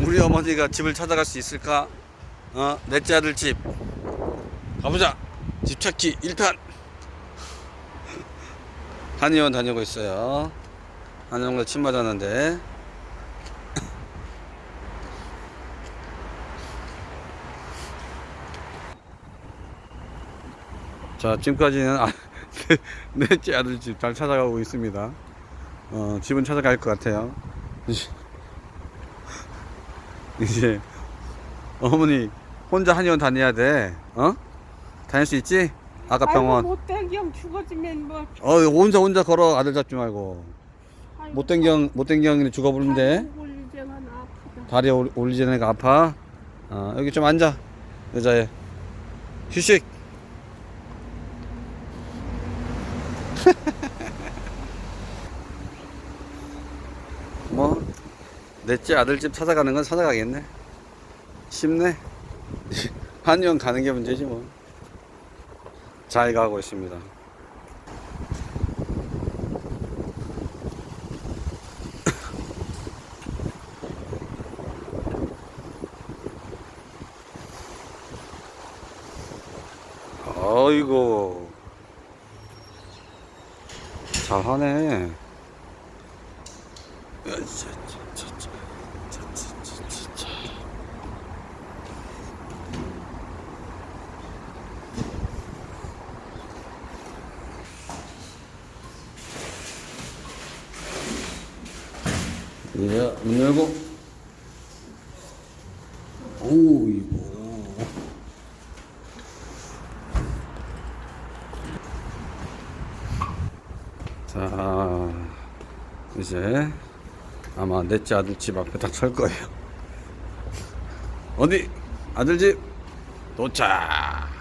우리 어머니가 집을 찾아갈 수 있을까? 어, 넷째 아들 집. 가보자. 집 찾기 1탄. 한의원 다니고 있어요. 한의원과 침 맞았는데. 자, 지금까지는 아, 넷째 아들 집 잘 찾아가고 있습니다. 어, 집은 찾아갈 것 같아요. 이제- 어머니 혼자 한의원 다녀야 돼. 어? 다닐 수 있지? 아까 병원. 아이고 못된 경 죽어지면 뭐 어, 혼자 혼자 걸어 아들 잡지 말고. 아이고, 못된 경 못된 경이 죽어버린대. 아이고, 올리제가 아프다 다리에 올- 올리지 않으니까 아파. 어, 여기 좀 앉아. 의자에. 휴식. 뭐 넷째 아들 집 찾아가는 건 찾아가겠네. 쉽네. 한의원 가는 게 문제지 뭐. 잘 가고 있습니다. 아이고 잘하네. 예, 문 열고. 오이고. 자, 이제 아마 넷째 아들 집 앞에 딱 설 거예요. 어디? 아들 집 도착.